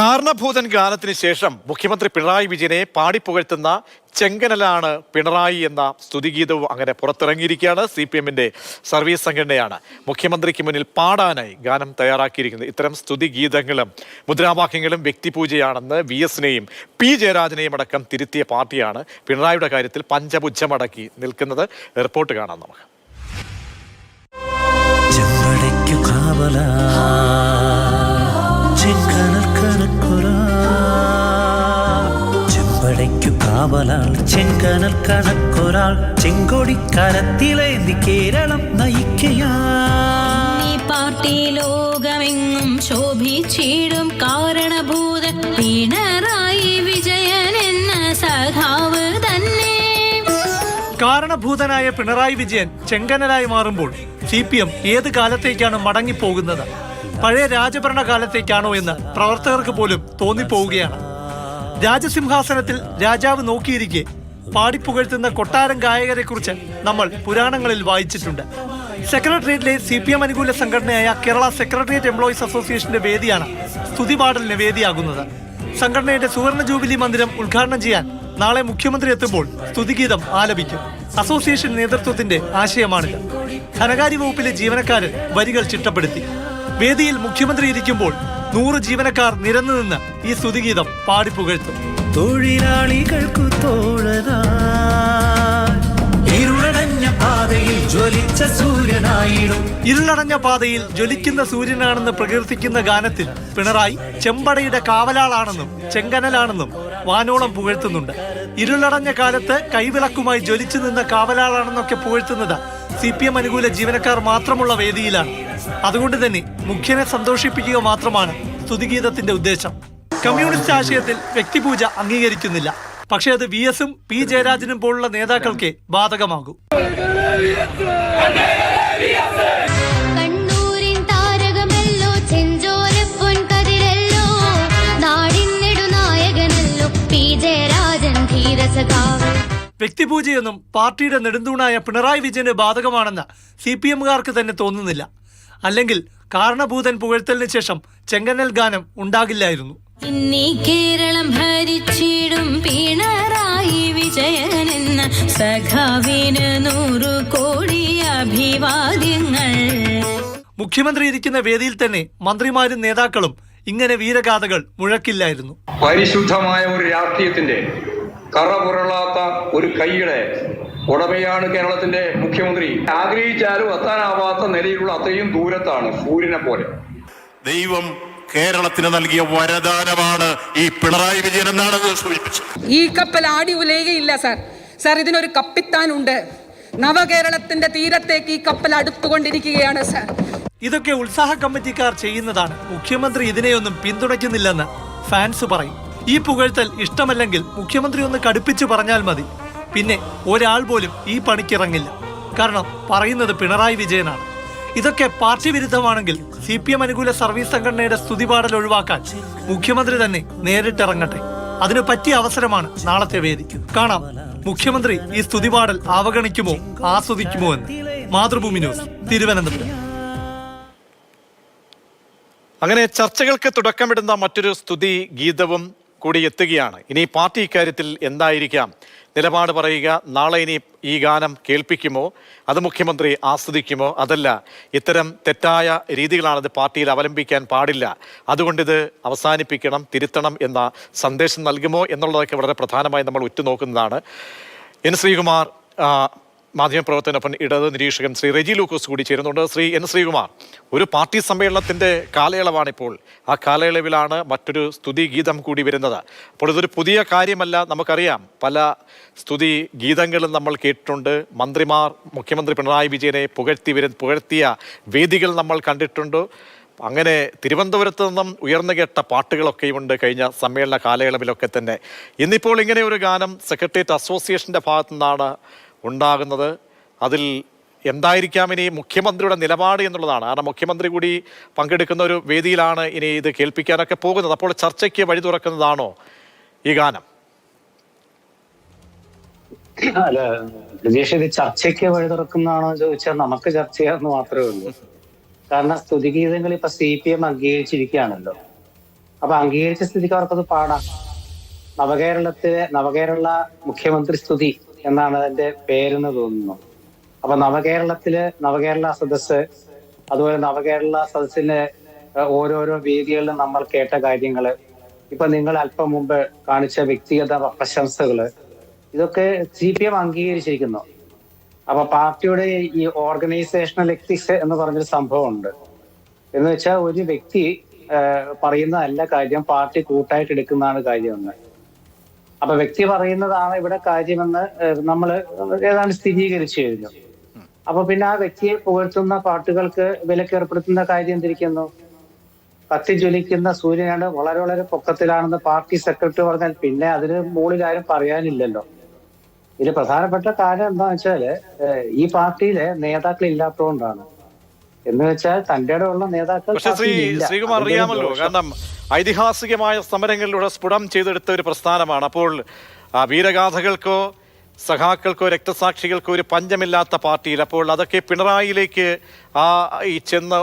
കാരണഭൂതൻ ഗാനത്തിന് ശേഷം മുഖ്യമന്ത്രി പിണറായി വിജയനെ പാടിപ്പുകഴ്ത്തുന്ന ചെങ്കനലാണ് പിണറായി എന്ന സ്തുതിഗീതവും അങ്ങനെ പുറത്തിറങ്ങിയിരിക്കുകയാണ്. സി പി എമ്മിന്റെ സർവീസ് സംഘടനയാണ്. മുഖ്യമന്ത്രിക്ക് മുന്നിൽ പാടാനായി ഗാനം തയ്യാറാക്കിയിരിക്കുന്നത്. ഇത്തരം സ്തുതിഗീതങ്ങളും മുദ്രാവാക്യങ്ങളും വ്യക്തിപൂജയാണെന്ന് വി എസിനെയും പി ജയരാജനെയും അടക്കം തിരുത്തിയ പാർട്ടിയാണ് പിണറായിയുടെ കാര്യത്തിൽ പഞ്ചഭുജമടക്കി നിൽക്കുന്നത്. റിപ്പോർട്ട് കാണാം നമുക്ക്. ചെങ്കണൽ കണക്കുറ ചെമ്പടയ്ക്കു കാവലാൾ ചെങ്കനൽ കണക്കൊരാൾ ചെങ്കൊടിക്കരത്തിലേന്തി കേരളം നയിക്കയാ. പാർട്ടി ലോകമെങ്ങും ശോഭിച്ചിടും. കാരണഭൂത പിണറായി വിജയൻ എന്ന സഖാവ് തന്നെ. കാരണഭൂതനായ പിണറായി വിജയൻ ചെങ്കനലായി മാറുമ്പോൾ സി പി എം ഏത് കാലത്തേക്കാണ് മടങ്ങിപ്പോകുന്നത്? പഴയ രാജഭരണ കാലത്തേക്കാണോ എന്ന് പ്രവർത്തകർക്ക് പോലും തോന്നിപ്പോവുകയാണ്. രാജസിംഹാസനത്തിൽ രാജാവ് നോക്കിയിരിക്കെ പാടിപ്പുകഴ്ത്തുന്ന കൊട്ടാരം ഗായകരെക്കുറിച്ച് നമ്മൾ പുരാണങ്ങളിൽ വായിച്ചിട്ടുണ്ട്. സെക്രട്ടേറിയറ്റിലെ സി പി എം അനുകൂല സംഘടനയായ കേരള സെക്രട്ടേറിയറ്റ് എംപ്ലോയീസ് അസോസിയേഷന്റെ വേദിയാണ് സ്തുതിപാടലിന് വേദിയാകുന്നത്. സംഘടനയുടെ സുവർണ ജൂബിലി മന്ദിരം ഉദ്ഘാടനം ചെയ്യാൻ നാളെ മുഖ്യമന്ത്രി എത്തുമ്പോൾ സ്തുതിഗീതം ആലപിക്കും. അസോസിയേഷൻ നേതൃത്വത്തിന്റെ ആശയമാണിത്. ധനകാര്യ വകുപ്പിലെ ജീവനക്കാരൻ വരികൾ ചിട്ടപ്പെടുത്തി. വേദിയിൽ മുഖ്യമന്ത്രി ഇരിക്കുമ്പോൾ നൂറ് ജീവനക്കാർ നിരന്നു നിന്ന് ഈ സ്തുതിഗീതം പാടിപ്പുകഴ്ത്തും തൊഴിലാളികൾക്കു ഇരുളടഞ്ഞ പാതയിൽ ജ്വലിച്ച സൂര്യനായിടും. ഇരുളടഞ്ഞ പാതയിൽ ജ്വലിക്കുന്ന സൂര്യനാണെന്ന് പ്രകീർത്തിക്കുന്ന ഗാനത്തിൽ പിണറായി ചെമ്പടയുടെ കാവലാളാണെന്നും ചെങ്കനലാണെന്നും വാനോളം പുകഴ്ത്തുന്നുണ്ട്. ഇരുളടഞ്ഞ കാലത്ത് കൈവിളക്കുമായി ജ്വലിച്ചു നിന്ന കാവലാളാണെന്നൊക്കെ പുകഴ്ത്തുന്നത് സി പി എം അനുകൂല ജീവനക്കാർ മാത്രമുള്ള വേദിയിലാണ്. അതുകൊണ്ട് തന്നെ മുഖ്യനെ സന്തോഷിപ്പിക്കുക മാത്രമാണ് സ്തുതിഗീതത്തിന്റെ ഉദ്ദേശം. കമ്മ്യൂണിസ്റ്റ് ആശയത്തിൽ വ്യക്തിപൂജ അംഗീകരിക്കുന്നില്ല. പക്ഷേ അത് വി എസും പി ജയരാജനും പോലുള്ള നേതാക്കൾക്ക് ബാധകമാകും. വ്യക്തിപൂജയൊന്നും പാർട്ടിയുടെ നെടുന്തൂണായ പിണറായി വിജയന് ബാധകമാണെന്ന് സി പി എമ്മുകാർക്ക് തന്നെ തോന്നുന്നില്ല. അല്ലെങ്കിൽ കാരണഭൂതൻ പുകഴ്ത്തലിന് ശേഷം ചെങ്കനൽ ഗാനം ഉണ്ടാകില്ലായിരുന്നു. ഇന്നീ കേരളം ഭരിച്ചിടും പിണറായി വിജയൻ എന്ന സഖാവിന് നൂറു കോടി അഭിവാദ്യങ്ങൾ. മുഖ്യമന്ത്രി ഇരിക്കുന്ന വേദിയിൽ തന്നെ മന്ത്രിമാരും നേതാക്കളും ഇങ്ങനെ വീരഗാഥകൾ മുഴക്കില്ലായിരുന്നു. പരിശുദ്ധമായ ഒരു രാഷ്ട്രീയത്തിന്റെ കറപുരളാത്ത ഒരു കൈയുടെ ഉടമയാണ് കേരളത്തിന്റെ മുഖ്യമന്ത്രി. ആഗ്രഹിച്ചാലും എത്താനാവാത്ത നിലയിലുള്ള അത്രയും ദൂരത്താണ് സൂര്യനെ പോലെ. ദൈവം കേരളത്തിന് നൽകിയ വരദാനമാണ് ഈ പിണറായി വിജയൻ എന്നാണ് സൂചിപ്പിച്ചത്. ഈ കപ്പൽ ആടി ഉലയുകയില്ല സാർ. സാർ ഇതിനൊരു കപ്പിത്താനുണ്ട്. നവകേരളത്തിന്റെ തീരത്തേക്ക് ഈ കപ്പൽ അടുത്തുകൊണ്ടിരിക്കുകയാണ് സാർ. ഇതൊക്കെ ഉത്സാഹ കമ്മിറ്റിക്കാർ ചെയ്യുന്നതാണ്. മുഖ്യമന്ത്രി ഇതിനെയൊന്നും പിന്തുണയ്ക്കുന്നില്ലെന്ന് ഫാൻസ് പറയും. ഈ പുകഴ്ത്തൽ ഇഷ്ടമല്ലെങ്കിൽ മുഖ്യമന്ത്രി ഒന്ന് കടുപ്പിച്ചു പറഞ്ഞാൽ മതി. പിന്നെ ഒരാൾ പോലും ഈ പണിക്കിറങ്ങില്ല. കാരണം പറയുന്നത് പിണറായി വിജയനാണ്. ഇതൊക്കെ പാർട്ടി വിരുദ്ധമാണെങ്കിൽ സി പി എം അനുകൂല സർവീസ് സംഘടനയുടെ സ്തുതിപാടൽ ഒഴിവാക്കാൻ മുഖ്യമന്ത്രി തന്നെ നേരിട്ടിറങ്ങട്ടെ. അതിന് പറ്റിയ അവസരമാണ് നാളത്തെ വേദി. കാണാം മുഖ്യമന്ത്രി ഈ സ്തുതിപാടൽ അവഗണിക്കുമോ ആസ്വദിക്കുമോ എന്ന്. മാതൃഭൂമി ന്യൂസ് തിരുവനന്തപുരം. അങ്ങനെ ചർച്ചകൾക്ക് തുടക്കമിടുന്ന മറ്റൊരു സ്തുതി ഗീതവും കൂടി എത്തുകയാണ്. ഇനി പാർട്ടി ഇക്കാര്യത്തിൽ എന്തായിരിക്കാം? നിലപാട് പറയുക നാളെ ഇനി ഈ ഗാനം കേൾപ്പിക്കുമോ? അത് മുഖ്യമന്ത്രി ആസ്വദിക്കുമോ? അതല്ല ഇത്തരം തെറ്റായ രീതികളാണത് പാർട്ടിയിൽ അവലംബിക്കാൻ പാടില്ല. അതുകൊണ്ടിത് അവസാനിപ്പിക്കണം തിരുത്തണം എന്ന സന്ദേശം നൽകുമോ എന്നുള്ളതൊക്കെ വളരെ പ്രധാനമായി നമ്മൾ ഉറ്റുനോക്കുന്നതാണ്. എൻ ശ്രീകുമാർ മാധ്യമപ്രവർത്തനൊപ്പം ഇടത് നിരീക്ഷകൻ ശ്രീ റെജി ലൂക്കോസ് കൂടി ചേരുന്നുണ്ട്. ശ്രീ എൻ ശ്രീകുമാർ ഒരു പാർട്ടി സമ്മേളനത്തിന്റെ കാലയളവാണിപ്പോൾ. ആ കാലയളവിലാണ് മറ്റൊരു സ്തുതി ഗീതം കൂടി വരുന്നത്. അപ്പോൾ ഇതൊരു പുതിയ കാര്യമല്ല നമുക്കറിയാം. പല സ്തുതി ഗീതങ്ങളും നമ്മൾ കേട്ടിട്ടുണ്ട്. മന്ത്രിമാർ മുഖ്യമന്ത്രി പിണറായി വിജയനെ പുകഴ്ത്തി വരു പുകഴ്ത്തിയ വേദികൾ നമ്മൾ കണ്ടിട്ടുണ്ട്. അങ്ങനെ തിരുവനന്തപുരത്ത് നിന്നും ഉയർന്നു കേട്ട പാട്ടുകളൊക്കെയുണ്ട് കഴിഞ്ഞ സമ്മേളന കാലയളവിലൊക്കെ തന്നെ. ഇന്നിപ്പോൾ ഇങ്ങനെ ഒരു ഗാനം സെക്രട്ടേറിയറ്റ് അസോസിയേഷന്റെ ഭാഗത്തു നിന്നാണ് ഉണ്ടാകുന്നത്. അതിൽ എന്തായിരിക്കാം ഇനി മുഖ്യമന്ത്രിയുടെ നിലപാട് എന്നുള്ളതാണ്. കാരണം മുഖ്യമന്ത്രി കൂടി പങ്കെടുക്കുന്ന ഒരു വേദിയിലാണ് ഇനി ഇത് കേൾപ്പിക്കാനൊക്കെ പോകുന്നത്. അപ്പോൾ ചർച്ചയ്ക്ക് വഴി തുറക്കുന്നതാണോ ഈ ഗാനം? അല്ല രജീഷ് ഇത് ചർച്ചയ്ക്ക് വഴി തുറക്കുന്നതാണോ ചോദിച്ചാൽ നമുക്ക് ചർച്ച ചെയ്യാമെന്ന് മാത്രമേ ഉള്ളൂ. കാരണം സ്തുതിഗീതങ്ങൾ ഇപ്പൊ സി പി എം അംഗീകരിച്ചിരിക്കുകയാണല്ലോ. അപ്പൊ അംഗീകരിച്ച സ്ഥിതിക്ക് അവർക്കത് പാടാം. നവകേരളത്തിലെ നവകേരള മുഖ്യമന്ത്രി സ്തുതി എന്നാണ് അതിന്റെ പേരെന്ന് തോന്നുന്നു. അപ്പൊ നവകേരളത്തിൽ നവകേരള സദസ്സ് അതുപോലെ നവകേരള സദസ്സിന്റെ ഓരോരോ വേദികളിലും നമ്മൾ കേട്ട കാര്യങ്ങൾ ഇപ്പൊ നിങ്ങൾ അല്പം മുമ്പ് കാണിച്ച വ്യക്തിഗത പ്രശംസകൾ ഇതൊക്കെ സി പി എം അംഗീകരിച്ചിരിക്കുന്നു. അപ്പൊ പാർട്ടിയുടെ ഈ ഓർഗനൈസേഷണൽ എത്തിക്സ് എന്ന് പറഞ്ഞൊരു സംഭവമുണ്ട്. എന്ന് വെച്ചാൽ ഒരു വ്യക്തി പറയുന്ന പറയുന്നതല്ല കാര്യം പാർട്ടി കൂട്ടായിട്ട് എടുക്കുന്നതാണ് കാര്യമെന്ന്. അപ്പൊ വ്യക്തി പറയുന്നതാണ് ഇവിടെ കാര്യമെന്ന് നമ്മൾ ഏതാണ്ട് സ്ഥിരീകരിച്ചു കഴിഞ്ഞു. അപ്പൊ പിന്നെ ആ വ്യക്തിയെ പുകഴ്ത്തുന്ന പാട്ടുകൾക്ക് വിലക്കേർപ്പെടുത്തുന്ന കാര്യം എന്തിരിക്കുന്നു? കത്തി ജ്വലിക്കുന്ന സൂര്യനാണ് വളരെ വളരെ പൊക്കത്തിലാണെന്ന് പാർട്ടി സെക്രട്ടറി പറഞ്ഞാൽ പിന്നെ അതിന് മുകളിൽ ആരും പറയാനില്ലല്ലോ. ഇതിൽ പ്രധാനപ്പെട്ട കാര്യം എന്താണെന്ന് വെച്ചാൽ ഈ പാർട്ടിയിലെ നേതാക്കൾ ഇല്ലാത്തതുകൊണ്ടാണ് എന്ന് വെച്ചാൽ തന്റെ ഉള്ള നേതാക്കൾ പക്ഷെ ശ്രീ ശ്രീകുമാർ അറിയാമല്ലോ കാരണം ഐതിഹാസികമായ സമരങ്ങളിലൂടെ സ്ഫുടം ചെയ്തെടുത്ത ഒരു പ്രസ്ഥാനമാണ്. അപ്പോൾ വീരഗാഥകൾക്കോ സഖാക്കൾക്കോ രക്തസാക്ഷികൾക്കോ ഒരു പഞ്ചമില്ലാത്ത പാർട്ടിയിൽ അപ്പോൾ അതൊക്കെ പിണറായിയിലേക്ക് ആ ഈ ചെന്ന്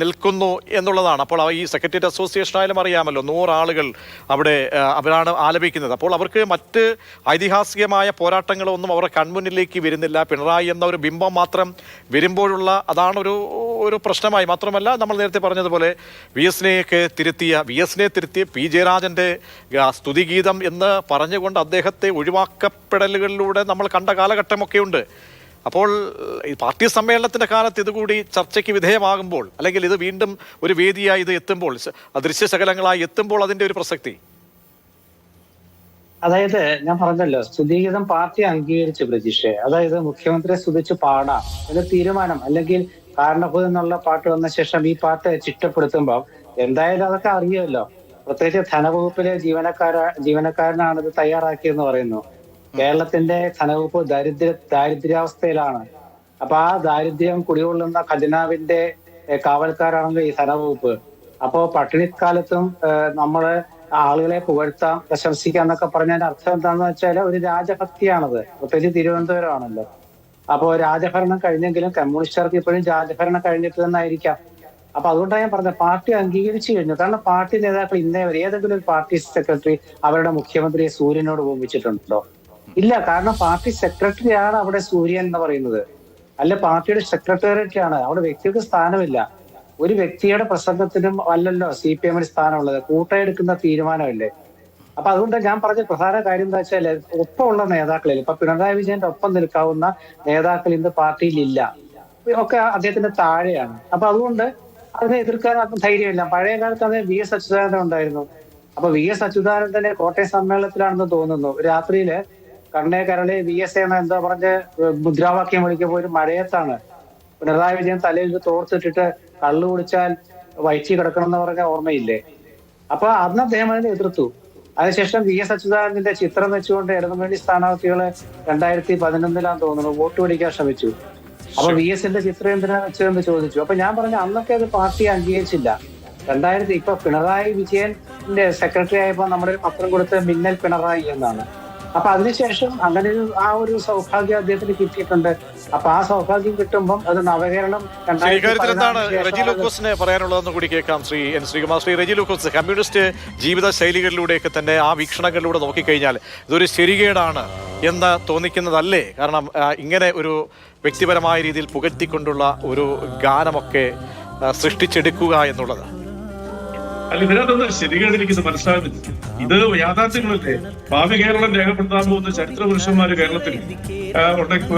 നിൽക്കുന്നു എന്നുള്ളതാണ്. അപ്പോൾ ഈ സെക്രട്ടേറിയറ്റ് അസോസിയേഷൻ ആയാലും അറിയാമല്ലോ നൂറാളുകൾ അവിടെ അവരാണ് ആലപിക്കുന്നത്. അപ്പോൾ അവർക്ക് മറ്റ് ഐതിഹാസികമായ പോരാട്ടങ്ങളൊന്നും അവരുടെ കൺമുന്നിലേക്ക് വരുന്നില്ല. പിണറായി എന്ന ഒരു ബിംബം മാത്രം വരുമ്പോഴുള്ള അതാണ് ഒരു പ്രശ്നമായി. മാത്രമല്ല നമ്മൾ നേരത്തെ പറഞ്ഞതുപോലെ വി എസിനെയൊക്കെ തിരുത്തിയ വി എസിനെ തിരുത്തിയ പി ജയരാജന്റെ സ്തുതിഗീതം എന്ന് പറഞ്ഞുകൊണ്ട് അദ്ദേഹത്തെ ഒഴിവാക്കപ്പെടലുകളിലൂടെ നമ്മൾ കണ്ട കാലഘട്ടമൊക്കെ ഉണ്ട് അപ്പോൾ ഈ പാർട്ടി സമ്മേളനത്തിന്റെ കാലത്ത് ഇതുകൂടി ചർച്ചയ്ക്ക് വിധേയമാകുമ്പോൾ അല്ലെങ്കിൽ ഇത് വീണ്ടും ഒരു വേദിയായി ഇത് എത്തുമ്പോൾ ദൃശ്യശകലങ്ങളായി എത്തുമ്പോൾ അതിന്റെ ഒരു പ്രസക്തി? അതായത് ഞാൻ പറഞ്ഞല്ലോ സ്തുതിഗീതം പാർട്ടി അംഗീകരിച്ചു പ്രതീക്ഷയെ അതായത് മുഖ്യമന്ത്രിയെ സ്തുതിച്ച് പാടാം. എന്ന തീരുമാനം അല്ലെങ്കിൽ കാരണഭൂതം എന്നുള്ള പാട്ട് വന്ന ശേഷം ഈ പാട്ട് ചിട്ടപ്പെടുത്തുമ്പോൾ എന്തായാലും അതൊക്കെ അറിയുമല്ലോ. പ്രത്യേകിച്ച് ധനവകുപ്പിലെ ജീവനക്കാര ജീവനക്കാരനാണ് ഇത് തയ്യാറാക്കിയെന്ന് പറയുന്നു. കേരളത്തിന്റെ ധനവകുപ്പ് ദാരിദ്ര്യ ദാരിദ്ര്യാവസ്ഥയിലാണ്. അപ്പൊ ആ ദാരിദ്ര്യം കുടികൊള്ളുന്ന ഖജനാവിന്റെ കാവൽക്കാരാണല്ലോ ഈ ധനവകുപ്പ്. അപ്പോ പട്ടിണിക്കാലത്തും നമ്മൾ ആളുകളെ പുകഴ്ത്താം പ്രശംസിക്കാം എന്നൊക്കെ പറഞ്ഞതിന്റെ അർത്ഥം എന്താണെന്ന് വെച്ചാൽ ഒരു രാജഭക്തിയാണത്. പ്രത്യേകിച്ച് തിരുവനന്തപുരമാണല്ലോ. അപ്പോ രാജഭരണം കഴിഞ്ഞെങ്കിലും കമ്മ്യൂണിസ്റ്റുകാർക്ക് ഇപ്പോഴും രാജഭരണം കഴിഞ്ഞിട്ടില്ലെന്നായിരിക്കാം. അപ്പൊ അതുകൊണ്ടാണ് ഞാൻ പറഞ്ഞത് പാർട്ടി അംഗീകരിച്ചു കഴിഞ്ഞു. കാരണം പാർട്ടി നേതാക്കൾ ഇന്നേ വരെ ഏതെങ്കിലും ഒരു പാർട്ടി സെക്രട്ടറി അവരുടെ മുഖ്യമന്ത്രിയെ സൂര്യനോട് ഉപമിച്ചിട്ടുണ്ടോ? ഇല്ല കാരണം പാർട്ടി സെക്രട്ടറിയാണ് അവിടെ സൂര്യൻ എന്ന് പറയുന്നത്. അല്ല പാർട്ടിയുടെ സെക്രട്ടേറിയറ്റ് ആണ് അവിടെ വ്യക്തിക്ക് സ്ഥാനമില്ല. ഒരു വ്യക്തിയുടെ പ്രസംഗത്തിനും അല്ലല്ലോ സി പി എമ്മിന് സ്ഥാനമുള്ളത്. കൂട്ടയെടുക്കുന്ന തീരുമാനമല്ലേ? അപ്പൊ അതുകൊണ്ട് ഞാൻ പറഞ്ഞ പ്രധാന കാര്യം എന്താ വെച്ചാൽ ഒപ്പമുള്ള നേതാക്കളിൽ ഇപ്പൊ പിണറായി വിജയന്റെ ഒപ്പം നിൽക്കാവുന്ന നേതാക്കൾ ഇന്ന് പാർട്ടിയിൽ ഇല്ല. ഒക്കെ അദ്ദേഹത്തിന്റെ താഴെയാണ്. അപ്പൊ അതുകൊണ്ട് അതിനെ എതിർക്കാൻ ധൈര്യമില്ല. പഴയ കാലത്ത് അത് വി എസ് അച്യുതാനന്ദൻ ഉണ്ടായിരുന്നു. അപ്പൊ വി എസ് അച്യുതാനന്ദന്റെ കോട്ടയം സമ്മേളനത്തിലാണെന്ന് തോന്നുന്നു. രാത്രിയിൽ കണ്ണേ കരളി വി എസ് എന്ന എന്താ പറഞ്ഞ മുദ്രാവാക്യം വിളിക്കുമ്പോൾ ഒരു മഴയത്താണ്. പിണറായി വിജയൻ തലയിൽ തോർത്തിട്ടിട്ട് കള്ളു കുടിച്ചാൽ വയറ്റി കിടക്കണം എന്ന് പറഞ്ഞ ഓർമ്മയില്ലേ? അപ്പൊ അന്ന് അദ്ദേഹം അതിനെ എതിർത്തു. അതിനുശേഷം വി എസ് അച്യുതാനന്ദന്റെ ചിത്രം വെച്ചുകൊണ്ട് ഇടതുമുന്നണി സ്ഥാനാർത്ഥികളെ രണ്ടായിരത്തി പതിനൊന്നിലാന്ന് തോന്നുന്നു വോട്ട് പിടിക്കാൻ ശ്രമിച്ചു. അപ്പൊ വി എസിന്റെ ചിത്രം എന്തിനാ വെച്ചതെന്ന് ചോദിച്ചു. അപ്പൊ ഞാൻ പറഞ്ഞു അന്നൊക്കെ അത് പാർട്ടി അംഗീകരിച്ചില്ല. രണ്ടായിരത്തി ഇപ്പൊ പിണറായി വിജയന്റെ സെക്രട്ടറി ആയപ്പോ നമ്മുടെ ഒരു പത്രം കൊടുത്ത മിന്നൽ പിണറായി എന്നാണ്. അപ്പൊ അതിനുശേഷം അങ്ങനെ ഒരു ആ ഒരു സൗഭാഗ്യം അദ്ദേഹത്തിന് കിട്ടിയിട്ടുണ്ട്. അപ്പൊ ആ സൗഭാഗ്യം കിട്ടുമ്പോൾ അത് നവകേരളം എന്താണ് റെജി ലൂക്കോസിനെ പറയാനുള്ളതെന്ന് കൂടി കേൾക്കാം. ശ്രീ എൻ ശ്രീകുമാർ ശ്രീ റെജി ലൂക്കോസ് കമ്മ്യൂണിസ്റ്റ് ജീവിത ശൈലികളിലൂടെയൊക്കെ തന്നെ ആ വീക്ഷണങ്ങളിലൂടെ നോക്കിക്കഴിഞ്ഞാൽ ഇതൊരു ശരികേടാണ് എന്ന് തോന്നിക്കുന്നതല്ലേ? കാരണം ഇങ്ങനെ ഒരു വ്യക്തിപരമായ രീതിയിൽ പുകഴ്ത്തിക്കൊണ്ടുള്ള ഒരു ഗാനമൊക്കെ സൃഷ്ടിച്ചെടുക്കുക എന്നുള്ളത്. അല്ല ഇതിനകത്തൊന്നും ശരിയാണ് എനിക്ക് മനസ്സിലാകുന്നില്ല ഇത് യാഥാർത്ഥ്യങ്ങളല്ലേ? ഭാവി കേരളം രേഖപ്പെടുത്താൻ പോകുന്ന ചരിത്ര പുരുഷന്മാര് കേരളത്തിൽ ഉണ്ടെങ്കിൽ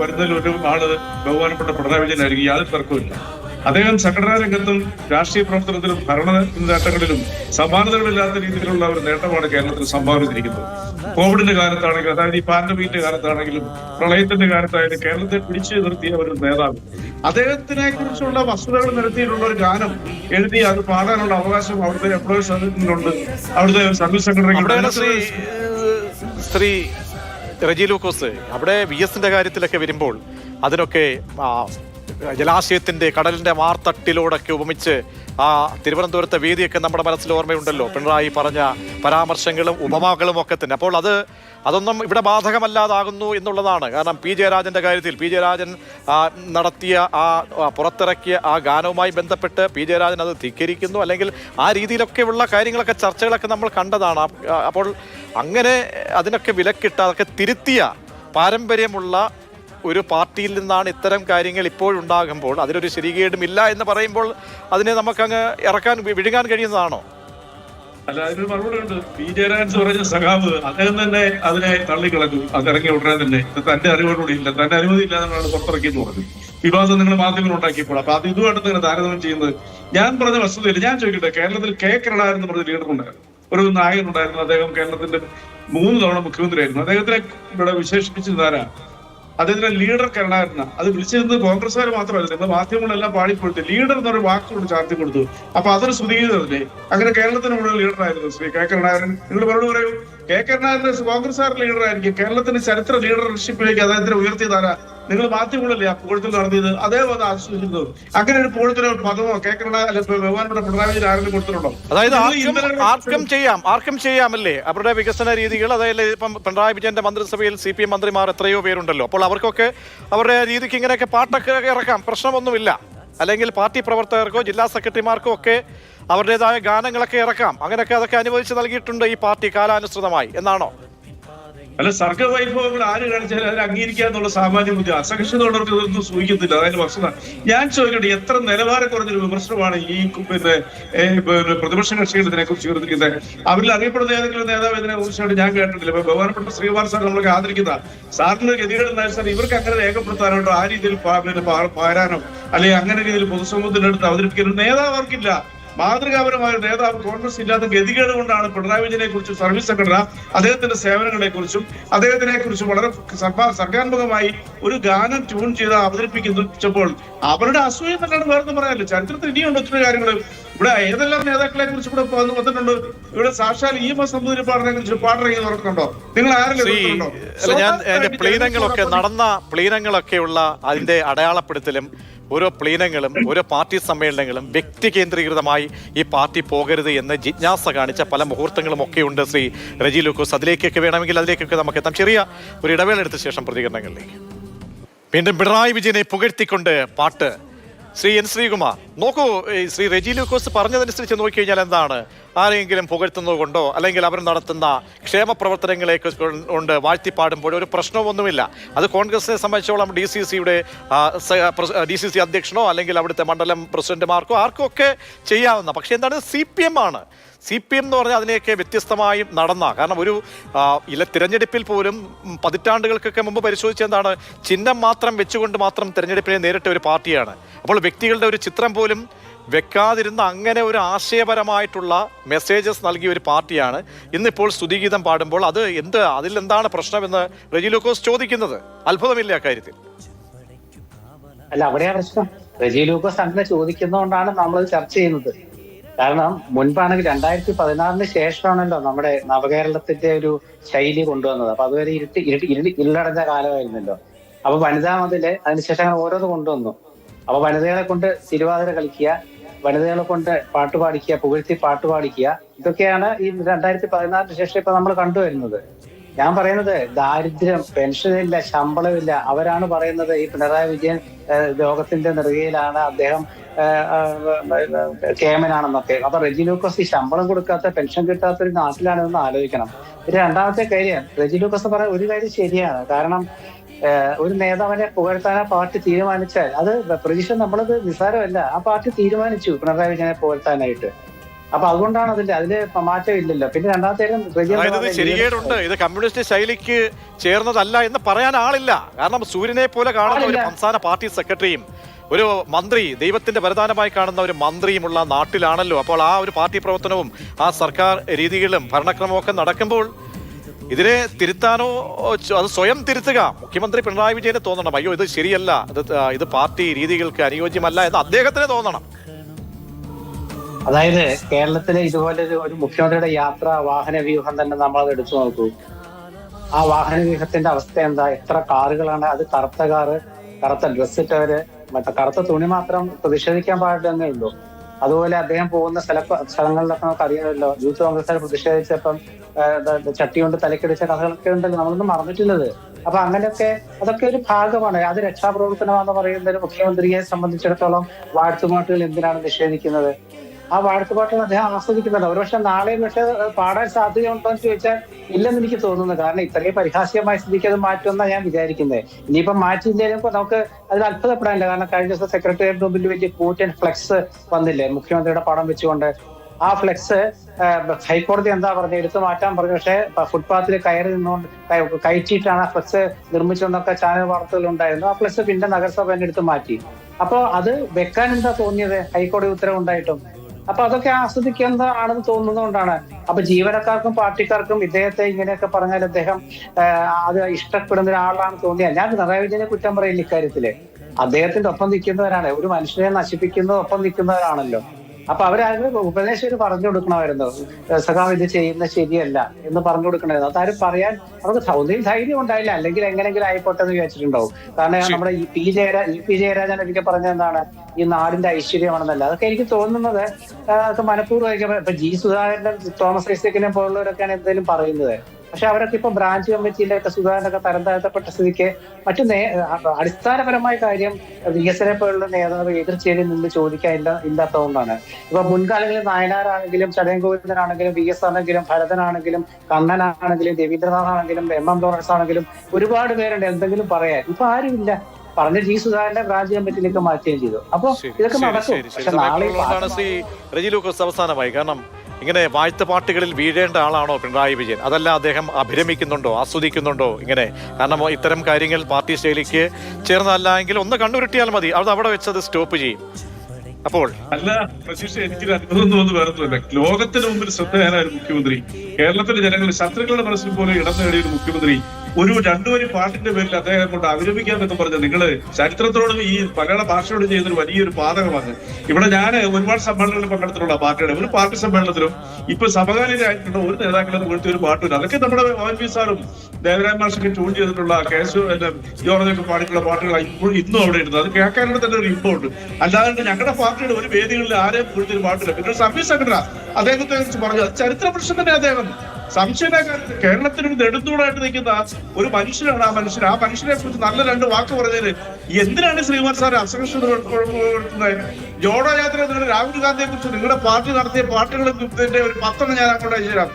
വരുന്നതിൽ ഒരു ആൾ ബഹുമാനപ്പെട്ട പിണറായി വിജയനായിരിക്കും. യാതൊരു തർക്കമില്ല അദ്ദേഹം സംഘടനാ രംഗത്തും രാഷ്ട്രീയ പ്രവർത്തനത്തിലും ഭരണ നേട്ടങ്ങളിലും സമാനതകളില്ലാത്ത രീതിയിലുള്ള ഒരു നേട്ടമാണ് കേരളത്തിൽ സംഭാവന ചെയ്തിരിക്കുന്നത് കോവിഡിന്റെ കാലത്താണെങ്കിലും അതായത് ഈ പാൻഡമിക്കിന്റെ കാലത്താണെങ്കിലും പ്രളയത്തിന്റെ കാലത്തായാലും കേരളത്തെ പിടിച്ചു നിർത്തിയ ഒരു നേതാവ്. അദ്ദേഹത്തിനെ കുറിച്ചുള്ള വസ്തുതകൾ നിരത്തിയിട്ടുള്ള ഒരു ഗാനം എഴുതി അത് പാടാനുള്ള അവകാശം അവിടുത്തെ എംപ്ലോയീസ് അതിനുണ്ട് അവിടുത്തെ സർവീസ് ഏഹ്, ശ്രീ റെജി ലൂക്കോസ്. അവിടെ വി എസിന്റെ കാര്യത്തിലൊക്കെ വരുമ്പോൾ അതിനൊക്കെ ആ, ജലാശയത്തിന്റെ കടലിന്റെ മാർത്തട്ടിലൂടൊക്കെ ഉപമിച്ച് ആ തിരുവനന്തപുരത്തെ വേദിയൊക്കെ നമ്മുടെ മനസ്സിൽ ഓർമ്മയുണ്ടല്ലോ. പിണറായി പറഞ്ഞ പരാമർശങ്ങളും ഉപമകളും ഒക്കെ തന്നെ. അപ്പോൾ അത് അതൊന്നും ഇവിടെ ബാധകമല്ലാതാകുന്നു എന്നുള്ളതാണ്. കാരണം പി. ജയരാജന്റെ കാര്യത്തിൽ പി. ജയരാജൻ നടത്തിയ ആ, പുറത്തിറക്കിയ ആ ഗാനവുമായി ബന്ധപ്പെട്ട് പി. ജയരാജൻ അത് ധിക്കരിക്കുന്നു. അല്ലെങ്കിൽ ആ രീതിയിലൊക്കെയുള്ള കാര്യങ്ങളൊക്കെ ചർച്ചകളൊക്കെ നമ്മൾ കണ്ടതാണ്. അപ്പോൾ അങ്ങനെ അതിനൊക്കെ വിലക്കിട്ട് അതൊക്കെ തിരുത്തിയ പാരമ്പര്യമുള്ള ഒരു പാർട്ടിയിൽ നിന്നാണ് ഇത്തരം കാര്യങ്ങൾ ഇപ്പോഴുണ്ടാകുമ്പോൾ അതിലൊരു ശരികേടുമില്ല എന്ന് പറയുമ്പോൾ അതിനെ നമുക്കങ്ങ് ഇറക്കാൻ വിഴുങ്ങാൻ കഴിയുന്നതാണോ? അല്ല അതിനൊരു മറുപടി ഉണ്ട്. പി. ജയരാജൻ പറഞ്ഞ സഖാവ് അദ്ദേഹം തന്നെ അതിനെ തള്ളിക്കളഞ്ഞു. അത് ഇറങ്ങിയ ഉടനെ തന്നെ. തന്റെ അറിവോടുകൂടി ഇല്ല. തന്റെ അനുമതി ഇല്ല എന്നാണ് പുറത്തിറക്കിയെന്ന് പറഞ്ഞു. വിവാദം നിങ്ങൾ മാധ്യമങ്ങൾ ഉണ്ടാക്കിയപ്പോൾ. അപ്പൊ അത് ഇതുമായിട്ട് നിങ്ങൾ താരതമ്യം ചെയ്യുന്നത് ഞാൻ പറഞ്ഞ വസ്തുതയില്ല. ഞാൻ ചോദിക്കട്ടെ കേരളത്തിൽ കെ. കരുണാകരൻ എന്ന് പറഞ്ഞ ലീഡർ ഉണ്ടായിരുന്നു. ഒരു നായകൻ ഉണ്ടായിരുന്നു. അദ്ദേഹം കേരളത്തിന്റെ മൂന്ന് തവണ മുഖ്യമന്ത്രിയായിരുന്നു. അദ്ദേഹത്തിനെ ഇവിടെ വിശേഷിപ്പിച്ചത് ആരാ? അദ്ദേഹത്തിന്റെ ലീഡർ കരുണാകരന അത് വിളിച്ചിരുന്നത് കോൺഗ്രസ്സുകാർ മാത്രമല്ല നിങ്ങൾ മാധ്യമങ്ങളെല്ലാം പാടിക്കൊടുത്തു ലീഡർ എന്നൊരു വാക്ക് കൊണ്ട് ചാർത്തി കൊടുത്തു. അപ്പൊ അതൊരു സ്തുതിയതല്ലേ അങ്ങനെ കേരളത്തിന് മുഴുവൻ ലീഡറായിരുന്നു ശ്രീ കെ കരുണാകരൻ. നിങ്ങൾ പറഞ്ഞു പറയൂ? കെ കരുണാകരൻ ലീഡർ ആയിരിക്കും. കേരളത്തിന്റെ ചരിത്ര ലീഡർഷിപ്പിലേക്ക് അദ്ദേഹത്തിന് ഉയർത്തിയതാരാ നിങ്ങൾ മാധ്യമങ്ങളല്ലേ ആ പൂഴത്തിൽ നടത്തിയത്? അതേപോലെ അത് ആസ്വദിക്കുന്നത് അങ്ങനെ ഒരു പൂഴത്തിന് പദമോ കെ കരുണാകരൻ ബഹുമാനപ്പെട്ട പിണറായി വിജയൻ ആരെങ്കിലും കൊടുത്തിട്ടുണ്ടോ? അതായത് ആർക്കും ചെയ്യാം. ആർക്കും ചെയ്യാമല്ലേ? അവരുടെ വികസന രീതികൾ അതായത് ഇപ്പം പിണറായി വിജയന്റെ മന്ത്രിസഭയിൽ സി പി എം മന്ത്രിമാർ എത്രയോ പേരുണ്ടല്ലോ. അപ്പോൾ അവർക്കൊക്കെ അവരുടെ രീതിക്ക് ഇങ്ങനെയൊക്കെ പാട്ടൊക്കെ ഇറക്കാം. പ്രശ്നമൊന്നുമില്ല. അല്ലെങ്കിൽ പാർട്ടി പ്രവർത്തകർക്കോ ജില്ലാ സെക്രട്ടറിമാർക്കോ ഒക്കെ അവരുടേതായ ഗാനങ്ങളൊക്കെ ഇറക്കാം. അങ്ങനെയൊക്കെ അതൊക്കെ അനുവദിച്ച് നൽകിയിട്ടുണ്ട് ഈ പാർട്ടി കാലാനുസൃതമായി. എന്നാണോ? അല്ല സർഗ വൈഭവങ്ങൾ ആര് കാണിച്ചാലും അതിനെ അംഗീകരിക്കുക എന്നുള്ള സാമാന്യ ബുദ്ധി. അസഹിഷ്ണുള്ളവർക്ക് ഇതൊന്നും സൂചിക്കത്തില്ല. അതായത് വസ്തുത ഞാൻ ചോദിക്കട്ടെ എത്ര നിലവാരം കുറഞ്ഞൊരു വിമർശനമാണ് ഈ പിന്നെ പ്രതിപക്ഷ കക്ഷികൾ ഇതിനെ കുറിച്ച് ഉയർത്തിക്കുന്നത് അവരിൽ അറിയപ്പെടുന്ന ഏതെങ്കിലും നേതാവ് ഇതിനെ കുറിച്ചാണ് ഞാൻ കേട്ടിട്ടില്ല. ഇപ്പൊ ബഹുമാനപ്പെട്ട ശ്രീകുമാർ സാർ നമ്മളൊക്കെ ആദരിക്കുന്ന സാറിന് ഗതികേട് ഉണ്ടായ സാർ ഇവർക്ക് അങ്ങനെ രേഖപ്പെടുത്താനോ ആ രീതിയിൽ പാരാനോ അല്ലെങ്കിൽ അങ്ങനെ രീതിയിൽ പൊതുസമൂഹത്തിനടുത്ത് അവതരിപ്പിക്കുന്ന നേതാവ് അവർക്കില്ല. മാതൃകാപരമായ ഒരു നേതാവ് കോൺഗ്രസ് ഇല്ലാത്ത ഗതികേട് കൊണ്ടാണ് പിണറായി വിജയനെ കുറിച്ചും സർവീസ് സെക്രട്ടറി അദ്ദേഹത്തിന്റെ സേവനങ്ങളെ കുറിച്ചും അദ്ദേഹത്തിനെ കുറിച്ചും വളരെ സർഗാത്മകമായി ഒരു ഗാനം ട്യൂൺ ചെയ്ത് അവതരിപ്പിക്കുന്നപ്പോൾ അവരുടെ അസൂയ തന്നെയാണ് വേറെ പറയാനില്ല. ചരിത്രത്തിൽ ഇനിയുണ്ട് ഒത്തിരി കാര്യങ്ങൾ ഇവിടെ ഏതെല്ലാം നേതാക്കളെ കുറിച്ച് ഇവിടെ വന്ന് വന്നിട്ടുണ്ട്? ഇവിടെ സാക്ഷാൽ ഇ എം എസ് പാടനെ കുറിച്ച് പാട്ടിറങ്ങി നടക്കുന്നുണ്ടോ? നിങ്ങൾ ആരെങ്കിലും? ഞാൻ പ്ലീനങ്ങളൊക്കെ നടന്ന പ്ലീനങ്ങളൊക്കെയുള്ള അതിന്റെ അടയാളപ്പെടുത്തലും ഓരോ പ്ലീനങ്ങളും ഓരോ പാർട്ടി സമ്മേളനങ്ങളും വ്യക്തി കേന്ദ്രീകൃതമായി ഈ പാർട്ടി പോകരുത് എന്ന് ജിജ്ഞാസ കാണിച്ച പല മുഹൂർത്തങ്ങളും ഒക്കെ ഉണ്ട് ശ്രീ റജി ലൂക്കോസ്. അതിലേക്കൊക്കെ വേണമെങ്കിൽ അതിലേക്കൊക്കെ നമുക്ക് എത്താം. ചെറിയ ഒരു ഇടവേള എടുത്ത ശേഷം പ്രതികരണങ്ങളിലേക്ക്. വീണ്ടും പിണറായി വിജയനെ പുകഴ്ത്തിക്കൊണ്ട് പാട്ട് ശ്രീ എൻ ശ്രീകുമാർ നോക്കൂ ശ്രീ റെജി ലൂക്കോസ് പറഞ്ഞതനുസരിച്ച് നോക്കിക്കഴിഞ്ഞാൽ എന്താണ്? ആരെങ്കിലും പുകഴ്ത്തുന്നത് കൊണ്ടോ അല്ലെങ്കിൽ അവർ നടത്തുന്ന ക്ഷേമ പ്രവർത്തനങ്ങളെ കൊണ്ട് വാഴ്ത്തിപ്പാടുമ്പോൾ ഒരു പ്രശ്നമൊന്നുമില്ല. അത് കോൺഗ്രസിനെ സംബന്ധിച്ചോളം ഡി സി സിയുടെ ഡി സി സി അധ്യക്ഷനോ അല്ലെങ്കിൽ അവിടുത്തെ മണ്ഡലം പ്രസിഡന്റുമാർക്കോ ആർക്കും ഒക്കെ ചെയ്യാവുന്ന പക്ഷെ എന്താണ് സി പി എം ആണ്. സി പി എം എന്ന് പറഞ്ഞാൽ അതിനെയൊക്കെ വ്യത്യസ്തമായി നടന്ന. കാരണം ഒരു ഇല തിരഞ്ഞെടുപ്പിൽ പോലും പതിറ്റാണ്ടുകൾക്കൊക്കെ മുമ്പ് പരിശോധിച്ച എന്താണ് ചിഹ്നം മാത്രം വെച്ചുകൊണ്ട് മാത്രം തിരഞ്ഞെടുപ്പിനെ നേരിട്ട ഒരു പാർട്ടിയാണ്. അപ്പോൾ വ്യക്തികളുടെ ഒരു ചിത്രം പോലും വെക്കാതിരുന്ന അങ്ങനെ ഒരു ആശയപരമായിട്ടുള്ള മെസ്സേജസ് നൽകിയ ഒരു പാർട്ടിയാണ്. ഇന്നിപ്പോൾ സ്തുതിഗീതം പാടുമ്പോൾ അത് എന്ത് അതിൽ എന്താണ് പ്രശ്നമെന്ന് റെജി ലൂക്കോസ് ചോദിക്കുന്നത്. അത്ഭുതമില്ല അക്കാര്യത്തിൽ. അല്ല അവിടെയാണ് പ്രശ്നം. റെജി ലൂക്കോസ് അങ്ങനെ ചോദിക്കുന്നതുകൊണ്ടാണ് നമ്മൾ ചർച്ച ചെയ്യുന്നത്. കാരണം മുൻപാണെങ്കിൽ രണ്ടായിരത്തി പതിനാറിന് ശേഷമാണല്ലോ നമ്മുടെ നവകേരളത്തിന്റെ ഒരു ശൈലി കൊണ്ടുവന്നത്. അപ്പൊ അതുവരെ ഇരുട്ടി ഇരുട്ടി ഇരുളടഞ്ഞ കാലമായിരുന്നല്ലോ. അപ്പൊ വനിതാ മതിൽ അതിനുശേഷം അങ്ങനെ ഓരോന്ന് കൊണ്ടുവന്നു. അപ്പൊ വനിതകളെ കൊണ്ട് തിരുവാതിര കളിക്കുക വനിതകളെ കൊണ്ട് പാട്ട് പാടിക്കുക പുകഴ്ത്തി പാട്ട് പാടിക്കുക ഇതൊക്കെയാണ് ഈ രണ്ടായിരത്തി പതിനാറിന് ശേഷം ഇപ്പൊ നമ്മൾ കണ്ടുവരുന്നത് ഞാൻ പറയുന്നത് ദാരിദ്ര്യം പെൻഷനില്ല ശമ്പളമില്ല അവരാണ് പറയുന്നത് ഈ പിണറായി വിജയൻ ലോകത്തിന്റെ നെറുകയിലാണ് അദ്ദേഹം കേമനാണെന്നൊക്കെ അപ്പൊ റെജി ലൂക്കോസ് ഈ ശമ്പളം കൊടുക്കാത്ത പെൻഷൻ കിട്ടാത്ത ഒരു നാട്ടിലാണെന്ന് ആലോചിക്കണം. രണ്ടാമത്തെ കാര്യം. റെജി ലൂക്കോസ് പറയാൻ ഒരു കാര്യം ശരിയാണ്. കാരണം ഒരു നേതാവിനെ പുകഴ്ത്താൻ ആ പാർട്ടി തീരുമാനിച്ചാൽ അത് പ്രതീക്ഷ നമ്മളത് നിസ്സാരമല്ല. ആ പാർട്ടി തീരുമാനിച്ചു പിണറായി വിജയനെ പുകഴ്ത്താനായിട്ട്. അപ്പൊ അതുകൊണ്ടാണ് അതിന്റെ അതിൽ മാറ്റം ഇല്ലല്ലോ. പിന്നെ രണ്ടാമത്തെ ശരികേടുണ്ട്. ഇത് കമ്മ്യൂണിസ്റ്റ് ശൈലിക്ക് ചേർന്നതല്ല എന്ന് പറയാൻ ആളില്ല. കാരണം സൂര്യനെ പോലെ കാണുന്ന ഒരു സംസ്ഥാന പാർട്ടി സെക്രട്ടറിയും ഒരു മന്ത്രി ദൈവത്തിന്റെ വരദാനമായി കാണുന്ന ഒരു മന്ത്രിയുമുള്ള നാട്ടിലാണല്ലോ. അപ്പോൾ ആ ഒരു പാർട്ടി പ്രവർത്തനവും ആ സർക്കാർ രീതികളും ഭരണക്രമമൊക്കെ നടക്കുമ്പോൾ ഇതിനെ തിരുത്താനോ അത് സ്വയം തിരുത്തുക. മുഖ്യമന്ത്രി പിണറായി വിജയന് തോന്നണം. അയ്യോ ഇത് ശരിയല്ല. ഇത് ഇത് പാർട്ടി രീതികൾക്ക് അനുയോജ്യമല്ല എന്ന് അദ്ദേഹത്തിന് തോന്നണം. അതായത് കേരളത്തിലെ ഇതുപോലെ ഒരു മുഖ്യമന്ത്രിയുടെ യാത്ര വാഹന വ്യൂഹം തന്നെ നമ്മൾ അത് എടുത്തു നോക്കൂ. ആ വാഹന വ്യൂഹത്തിന്റെ അവസ്ഥ എന്താ? എത്ര കാറുകളാണ്? അത് കറുത്ത കാറ് കറുത്ത ഡ്രസ്സ് ഇട്ടവര് മറ്റേ കറുത്ത തുണി മാത്രം പ്രതിഷേധിക്കാൻ പാടില്ലെന്നേ ഉള്ളൂ. അതുപോലെ അദ്ദേഹം പോകുന്ന സ്ഥല സ്ഥലങ്ങളിലൊക്കെ നമുക്ക് അറിയാമല്ലോ യൂത്ത് കോൺഗ്രസ് പ്രതിഷേധിച്ചപ്പം ചട്ടി കൊണ്ട് തലക്കടിച്ച കഥകളൊക്കെ ഉണ്ടല്ലോ നമ്മളൊന്നും മറന്നിട്ടില്ലത്. അപ്പൊ അങ്ങനെയൊക്കെ അതൊക്കെ ഒരു ഭാഗമാണ്. അത് രക്ഷാപ്രവർത്തനമാണെന്ന് പറയുന്നത് മുഖ്യമന്ത്രിയെ സംബന്ധിച്ചിടത്തോളം വാഴ്ത്തുമാട്ടുകൾ എന്തിനാണ് നിഷേധിക്കുന്നത്? ആ വാഴ്ത്തുപാട്ടുകൾ അദ്ദേഹം ആസ്വദിക്കുന്നുണ്ട്. ഒരുപക്ഷെ നാളെ പക്ഷെ പാടാൻ സാധ്യതയുണ്ടോ എന്ന് ചോദിച്ചാൽ ഇല്ലെന്ന് എനിക്ക് തോന്നുന്നു. കാരണം ഇത്രയും പരിഹാസ്യമായ സ്ഥിതിക്ക് അത് മാറ്റുമെന്നാണ് ഞാൻ വിചാരിക്കുന്നത് ഇനിയിപ്പം മാറ്റിയില്ലെങ്കിലും ഇപ്പൊ നമുക്ക് അതിൽ അത്ഭുതപ്പെടാനില്ല കാരണം കഴിഞ്ഞ ദിവസം സെക്രട്ടേറിയറ്റ് മുമ്പിൽ വലിയ കൂറ്റൻ ഫ്ലെക്സ് വന്നില്ലേ? മുഖ്യമന്ത്രിയുടെ പടം വെച്ചുകൊണ്ട്. ആ ഫ്ലെക്സ് ഹൈക്കോടതി എന്താ പറഞ്ഞത് എടുത്തു മാറ്റാൻ പറഞ്ഞു. പക്ഷേ ഫുട്പാത്തിൽ കയറി നിന്നുകൊണ്ട് കയ- കയറ്റിയിട്ടാണ് ആ ഫ്ലെക്സ് നിർമ്മിച്ചതെന്നൊക്കെ ചാനൽ വാർത്തകൾ ഉണ്ടായിരുന്നു. ആ ഫ്ലെക്സ് പിന്നെ നഗരസഭ തന്നെ എടുത്ത് മാറ്റി. അപ്പൊ അത് വെക്കാൻ എന്താ തോന്നിയത്? ഹൈക്കോടതി ഉത്തരവുണ്ടായിട്ടും. അപ്പൊ അതൊക്കെ ആസ്വദിക്കുന്നതാണെന്ന് തോന്നുന്നതുകൊണ്ടാണ് അപ്പൊ ജീവനക്കാർക്കും പാർട്ടിക്കാർക്കും ഇദ്ദേഹത്തെ ഇങ്ങനെയൊക്കെ പറഞ്ഞാൽ അദ്ദേഹം അത് ഇഷ്ടപ്പെടുന്ന ഒരാളാണെന്ന് തോന്നിയാൽ ഞാൻ പിണറായി വിജയനെ കുറ്റം പറയില്ല ഇക്കാര്യത്തിൽ. അദ്ദേഹത്തിന്റെ ഒപ്പം നിൽക്കുന്നവരാണ്. ഒരു മനുഷ്യനെ നശിപ്പിക്കുന്ന ഒപ്പം നിൽക്കുന്നവരാണല്ലോ. അപ്പൊ അവരാരും ഉപദേശം പറഞ്ഞു കൊടുക്കണമായിരുന്നു. സഖാവ് ഇത് ചെയ്യുന്ന ശരിയല്ല എന്ന് പറഞ്ഞു കൊടുക്കണമായിരുന്നു. അതാരും പറയാൻ നമുക്ക് ഒന്നിനും ധൈര്യം ഉണ്ടായില്ല. അല്ലെങ്കിൽ എങ്ങനെങ്കിലും ആയിക്കോട്ടെ എന്ന് വിചാരിച്ചിട്ടുണ്ടാവും. കാരണം നമ്മുടെ ഈ പി ജയരാ ഈ പി ജയരാജൻ ഒരിക്കൽ പറഞ്ഞ എന്താണ്? ഈ നാടിന്റെ ഐശ്വര്യമാണെന്നല്ല. അതൊക്കെ എനിക്ക് തോന്നുന്നത് മനഃപൂർവം ഇപ്പൊ ജി സുധാകരൻ തോമസ് ഐസക്കിനെ പോലുള്ളവരൊക്കെയാണ് എന്തെങ്കിലും പറയുന്നത്. പക്ഷെ അവരൊക്കെ ഇപ്പൊ ബ്രാഞ്ച് കമ്മിറ്റിയിലെ ഒക്കെ സുധാകരനൊക്കെ തരം താഴ്ത്തപ്പെട്ട സ്ഥിതിക്ക് മറ്റു നേ അടിസ്ഥാനപരമായ കാര്യം വി എസ് എനെ പോലുള്ള നേതാവ് എതിർച്ചയിൽ നിന്ന് ചോദിക്കാൻ ഇല്ല ഇല്ലാത്തതുകൊണ്ടാണ്. ഇപ്പൊ മുൻകാലങ്ങളിൽ നായനാരാണെങ്കിലും ചടയൻ ഗോവിന്ദനാണെങ്കിലും വി എസ് ആണെങ്കിലും ഭരതനാണെങ്കിലും കണ്ണനാണെങ്കിലും രവീന്ദ്രനാഥ് ആണെങ്കിലും എം എം ലോറൻസ് ആണെങ്കിലും ഒരുപാട് പേരുണ്ട് എന്തെങ്കിലും പറയാൻ. ഇപ്പൊ ആരുമില്ല പറഞ്ഞ ജി സുധാകരന്റെ ബ്രാഞ്ച് കമ്മിറ്റിയിലേക്ക് മാറ്റുകയും ചെയ്തു. അപ്പൊ ഇതൊക്കെ നടക്കും. പക്ഷെ നാളെ ശ്രീ റെജി ലൂക്കോസ് അവസാനമായി. കാരണം ഇങ്ങനെ വാഴ്ത്തുപാട്ടുകളിൽ വീഴേണ്ട ആളാണോ പിണറായി വിജയൻ? അതല്ല അദ്ദേഹം അഭിരമിക്കുന്നുണ്ടോ ആസ്വദിക്കുന്നുണ്ടോ ഇങ്ങനെ? കാരണം ഇത്തരം കാര്യങ്ങൾ പാർട്ടി ശൈലിക്ക് ചേർന്നല്ല എങ്കിൽ ഒന്ന് കണ്ടുപിട്ടിയാൽ മതി. അത് അവിടെ വെച്ചത് സ്റ്റോപ്പ് ചെയ്യും. അപ്പോൾ അല്ല പ്രശീഷ് എനിക്കൊരു അത്ഭുതം തോന്നുന്നു വേറൊന്നുമില്ല. ലോകത്തിന് മുമ്പിൽ ശ്രദ്ധ മുഖ്യമന്ത്രി കേരളത്തിലെ ജനങ്ങൾ ശത്രുക്കളുടെ മനസ്സിൽ പോലെ ഇടം നേടിയ ഒരു മുഖ്യമന്ത്രി ഒരു രണ്ടു വരി പാട്ടിന്റെ പേരിൽ അദ്ദേഹം കൊണ്ട് അവിരമിക്കാം എന്ന് പറഞ്ഞ നിങ്ങൾ ചരിത്രത്തോടും ഈ മലയാള ഭാഷയോട് ചെയ്യുന്നൊരു വലിയൊരു പാതകമാണ്. ഇവിടെ ഞാൻ ഒരുപാട് സമ്മേളനങ്ങളിൽ പങ്കെടുത്തിട്ടുള്ള പാർട്ടിയുടെ ഒരു പാർട്ടി സമ്മേളനത്തിലും ഇപ്പൊ സമകാലീനായിട്ടുള്ള ഒരു നേതാക്കളെ പോലത്തെ ഒരു പാട്ടില്ല അതൊക്കെ നമ്മുടെ വി സാറും ദേവരാജ് മാഷൊക്കെ ട്യൂൺ ചെയ്തിട്ടുള്ള കേശു ജോർജൊക്കെ പാടിയിട്ടുള്ള പാട്ടുകളാണ് ഇപ്പോഴും ഇന്നും അവിടെ ഇരുന്നത്. അത് കേൾക്കാനുള്ള തന്നെ ഒരു ഇമ്പമുണ്ട് അല്ലാതെ ഞങ്ങളുടെ പാർട്ടിയുടെ ഒരു വേദികളിൽ ആരെയും കുറിച്ചൊരു പാട്ടില്ല. പിന്നെ സംഘ സെക്രട്ടറി അദ്ദേഹത്തെ കുറിച്ച് പറഞ്ഞു. ചരിത്ര പുരുഷൻ തന്നെ അദ്ദേഹം. സംശയമില്ല കേരളത്തിന് ഒരു നെടുന്തൂടായിട്ട് നിൽക്കുന്ന ഒരു മനുഷ്യനാണ് ആ മനുഷ്യൻ. ആ മനുഷ്യനെ കുറിച്ച് നല്ല രണ്ട് വാക്ക് പറഞ്ഞതിന് എന്തിനാണ് ശ്രീമാൻ സാർ അസഹിഷ്ണുത ജോഡോ യാത്ര രാഹുൽ ഗാന്ധിയെ കുറിച്ച് നിങ്ങളുടെ പാർട്ടി നടത്തിയ പാർട്ടികളുടെ ഒരു പത്രം ഞാൻ അങ്ങോട്ട് അയച്ചുതരാം.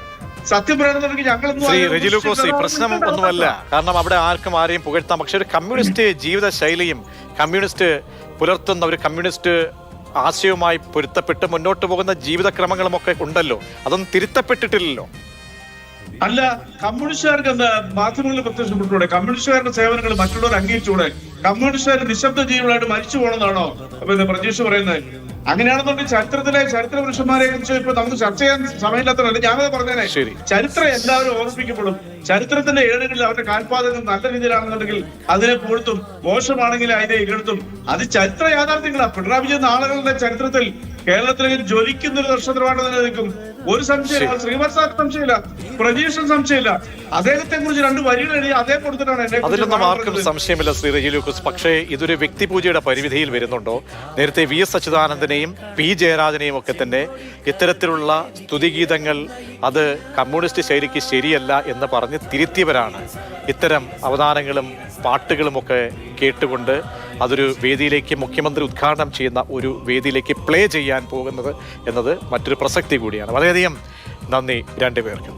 ശ്രീ പ്രശ്നം ഒന്നുമല്ല. കാരണം അവിടെ ആർക്കും ആരെയും പുകഴ്ത്താം. പക്ഷെ ഒരു കമ്മ്യൂണിസ്റ്റ് ജീവിത ശൈലിയും കമ്മ്യൂണിസ്റ്റ് പുലർത്തുന്ന ഒരു കമ്മ്യൂണിസ്റ്റ് ആശയവുമായി പൊരുത്തപ്പെട്ട് മുന്നോട്ട് പോകുന്ന ജീവിതക്രമങ്ങളും ഒക്കെ ഉണ്ടല്ലോ. അതൊന്നും തിരുത്തപ്പെട്ടിട്ടില്ലല്ലോ. അല്ല കമ്മ്യൂണിസ്റ്റുകാർക്ക് എന്താ മാധ്യമങ്ങളിൽ പ്രത്യക്ഷപ്പെട്ടൂടെ കമ്മ്യൂണിസ്റ്റുകാരുടെ സേവനങ്ങൾ മറ്റുള്ളവർ അംഗീകരിച്ചൂടെ കമ്മ്യൂണിസ്റ്റുകാർ നിശബ്ദ ജീവികളായിട്ട് മരിച്ചു പോകണമെന്നാണോ പിന്നെ പ്രതീക്ഷ പറയുന്നത്? അങ്ങനെയാണെന്നുണ്ടെങ്കിൽ ചരിത്രത്തിലെ ചരിത്ര പുരുഷന്മാരെ കുറിച്ച് ഇപ്പൊ നമുക്ക് ചർച്ച ചെയ്യാൻ സമയമില്ലാത്തതല്ല ഞാനത് പറഞ്ഞേ. ചരിത്രം എല്ലാവരും ഓർമ്മിക്കപ്പെടും ചരിത്രത്തിന്റെ ഏടുകളിൽ അവരുടെ കാൽപാതകം നല്ല രീതിയിലാണെന്നുണ്ടെങ്കിൽ അതിനെ പുകഴ്ത്തും മോശമാണെങ്കിൽ അതിനെ ഇകഴ്ത്തും അത് ചരിത്ര യാഥാർത്ഥ്യങ്ങളാണ് പിണറായി വിജയൻ ആളുകളുടെ ചരിത്രത്തിൽ കേരളത്തിലെ ജ്വലിക്കുന്ന ഒരു നക്ഷത്രമായിട്ട് നിലനിൽക്കും നിൽക്കും. ഒരു സംശയമില്ല ശ്രീമത് സാർ സംശയമില്ല പ്രതീക്ഷ സംശയമില്ല. അദ്ദേഹത്തെ കുറിച്ച് രണ്ട് വരികൾ എഴുതി അദ്ദേഹം കൊടുത്തിട്ടാണ് എന്നെ അതിലൊന്നും ആർക്കും സംശയമില്ല ശ്രീ റെജി ലൂക്കോസ് പക്ഷേ ഇതൊരു വ്യക്തിപൂജയുടെ പരിധിയിൽ വരുന്നുണ്ടോ? നേരത്തെ വി എസ് അച്യുതാനന്ദനെയും പി ജയരാജനെയും ഒക്കെ തന്നെ ഇത്തരത്തിലുള്ള സ്തുതിഗീതങ്ങൾ അത് കമ്മ്യൂണിസ്റ്റ് ശൈലിക്ക് ശരിയല്ല എന്ന് പറഞ്ഞ് തിരുത്തിയവരാണ്. ഇത്തരം അവതാരങ്ങളും പാട്ടുകളുമൊക്കെ കേട്ടുകൊണ്ട് അതൊരു വേദിയിലേക്ക് മുഖ്യമന്ത്രി ഉദ്ഘാടനം ചെയ്യുന്ന ഒരു വേദിയിലേക്ക് പ്ലേ ചെയ്യാൻ പോകുന്നത് എന്നത് മറ്റൊരു പ്രസക്തി കൂടിയാണ്. വളരെയധികം നന്ദി രണ്ടുപേർക്കും.